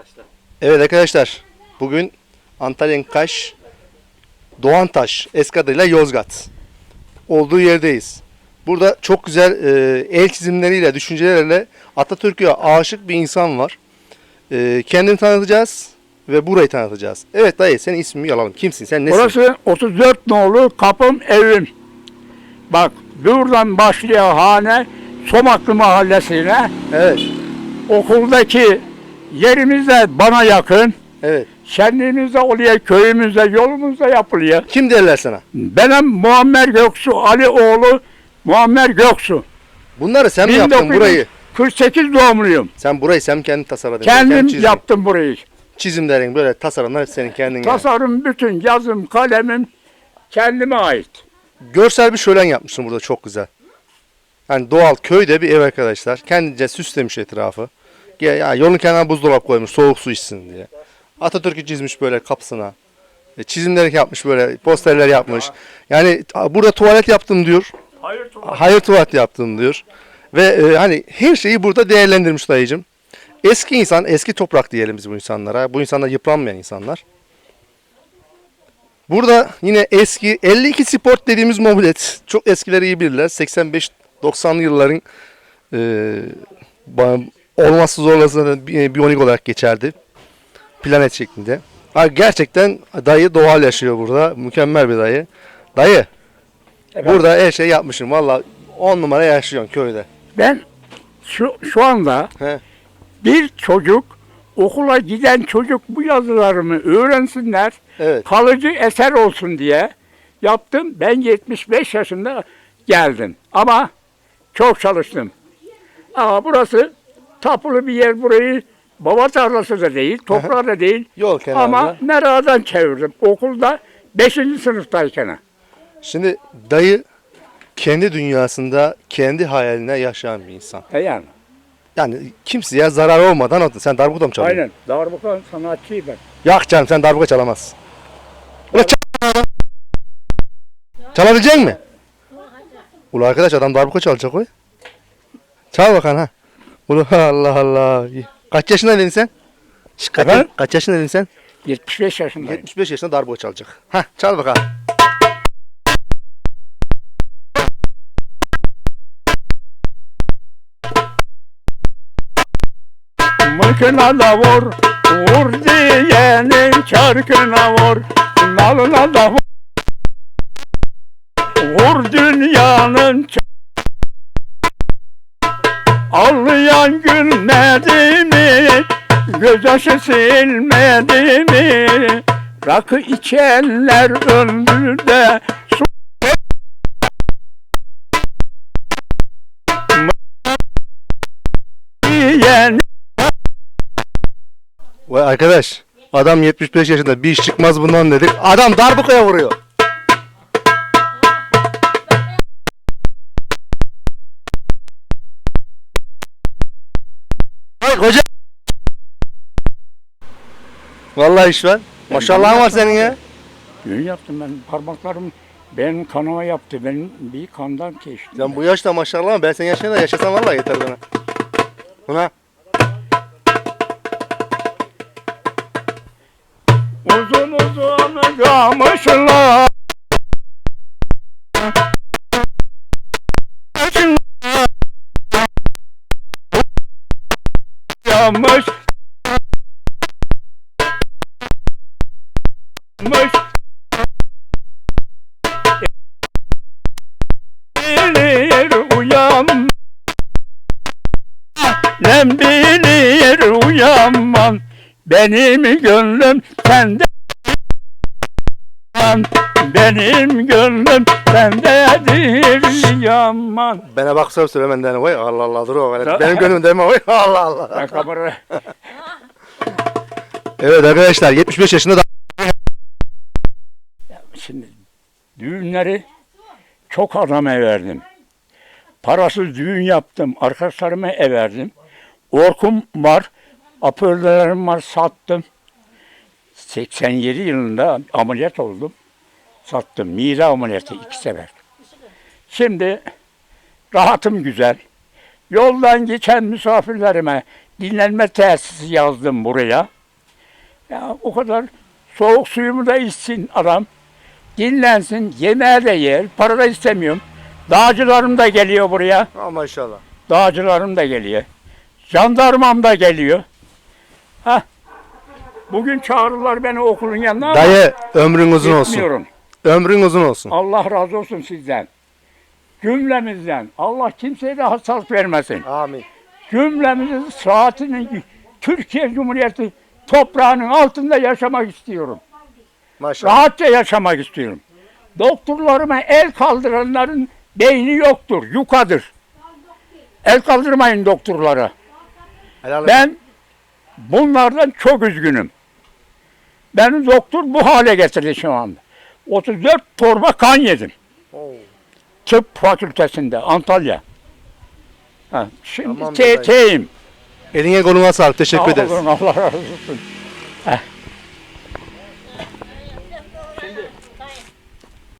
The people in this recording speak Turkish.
arkadaşlar. Evet arkadaşlar bugün Antalya'nın Kaş Doğantaş eski adıyla Yozgat olduğu yerdeyiz. Burada çok güzel e, el çizimleriyle, düşünceleriyle Atatürk'e aşık bir insan var. E, kendini tanıtacağız ve burayı tanıtacağız. Evet dayı senin ismini alalım. Kimsin sen nesin? Burası 34 nolu kapım evim. Bak buradan başlıyor hane Somaklı mahallesine. Evet. Okuldaki yerimiz de bana yakın. Evet. Şenliğimiz de oluyor, köyümüzde, yolumuzda yapılıyor. Kim derler sana? Benim Muammer Göksu, Ali oğlu Muammer Göksu. Bunları sen mi yaptın burayı? 48 doğumluyum. Sen burayı sen kendin tasarladın? Kendim Kendi çizdin. yaptım burayı. Çizimlerin böyle tasarımlar hep senin kendin yani. Tasarım bütün yazım, kalemim kendime ait. Görsel bir şölen yapmışsın burada çok güzel. Yani doğal köyde bir ev arkadaşlar. Kendince süslemiş etrafı. Ya, ya yolun kenarına buzdolabı koymuş soğuk su içsin diye. Atatürk'ü çizmiş böyle kapısına. E, çizimleri yapmış böyle posterler yapmış. Yani a, burada tuvalet yaptım diyor. Hayır Hayır tuvalet yaptım diyor. Ve e, hani her şeyi burada değerlendirmiş dayıcım. Eski insan, eski toprak diyelim biz bu insanlara. Bu insanlar yıpranmayan insanlar. Burada yine eski 52 Sport dediğimiz mobilet. Çok eskileri iyi bilirler. 85-90'lı yılların e, olmazsa zorlasına bi- biyonik olarak geçerdi. Planet şeklinde. Ha, gerçekten dayı doğal yaşıyor burada. Mükemmel bir dayı. Dayı Efendim? burada her şey yapmışım. Valla 10 numara yaşıyorsun köyde. Ben şu, şu anda He. bir çocuk okula giden çocuk bu yazılarımı öğrensinler, Evet. kalıcı eser olsun diye yaptım. Ben 75 yaşında geldim ama çok çalıştım. Ama burası tapulu bir yer burayı baba tarlası da değil, toprağı da değil. Yol kenarında. Ama meradan çevirdim. Okulda 5. sınıftayken. Şimdi dayı kendi dünyasında, kendi hayaline yaşayan bir insan. E yani. Yani kimseye zarar olmadan atın. Sen darbuka da mı çalıyorsun? Aynen. Darbuka sanatçıyım ben. Yak canım sen darbuka çalamazsın. Ulan çal. Çalabilecek mi? Ula arkadaş adam darbuka çalacak o. Çal bakalım ha. Ula Allah Allah. Kaç yaşındaydın sen? Efendim? kaç yaşındaydın sen? 75 yaşındayım. 75 yaşında darbuka çalacak. Ha çal bakalım. Mıkına da vur, vur diyenin çarkına vur, nalına da vur. Vur dünyanın ç- Ağlayan gülmedi mi, göz yaşı silmedi mi? Rakı içenler öldü de su diyen Vay arkadaş adam 75 yaşında bir iş çıkmaz bundan dedik. Adam darbukaya vuruyor. Ay koca. Vallahi iş var. Maşallahın var senin ya. Düğün yaptım ben. Parmaklarım benim kanama yaptı. Benim bir kandan geçti. Sen bu yaşta maşallah ben sen yaşına da yaşasan vallahi yeter bana. Buna. Uzun uzun gamışlar. Yanmış. Yanmış. Bilir uyan. Nem bilir uyanmam. Benim gönlüm sende. Benim gönlüm sendedir yaman. Bana bak söz söyle benden. Vay Allah Allah dur o. Benim gönlüm deme. Vay Allah Allah. Ben kamera Evet arkadaşlar 75 yaşında da Şimdi düğünleri çok adama verdim. Parasız düğün yaptım. Arkadaşlarıma ev verdim. Orkum var. Apörlerim var. Sattım. 87 yılında ameliyat oldum. Sattım. Mide ameliyatı iki sefer. Şimdi rahatım güzel. Yoldan geçen misafirlerime dinlenme tesisi yazdım buraya. Ya o kadar soğuk suyumu da içsin adam. Dinlensin, yemeği de yer, para da istemiyorum. Dağcılarım da geliyor buraya. Ha, maşallah. Dağcılarım da geliyor. Jandarmam da geliyor. Ha. Bugün çağırırlar beni okulun yanına ama Dayı ömrün uzun olsun. gitmiyorum. Ömrün uzun olsun. Allah razı olsun sizden. Cümlemizden. Allah kimseye de hastalık vermesin. Amin. Cümlemizin saatinin Türkiye Cumhuriyeti toprağının altında yaşamak istiyorum. Maşallah. Rahatça yaşamak istiyorum. Doktorlarıma el kaldıranların beyni yoktur, yukadır. El kaldırmayın doktorlara. Helal. Ben bunlardan çok üzgünüm. Beni doktor bu hale getirdi şu anda. 34 torba kan yedim. Oo. Tıp fakültesinde Antalya. Ha, şimdi Tamam teyim. Eline koluna sağlık. Teşekkür ederiz. Allah razı olsun.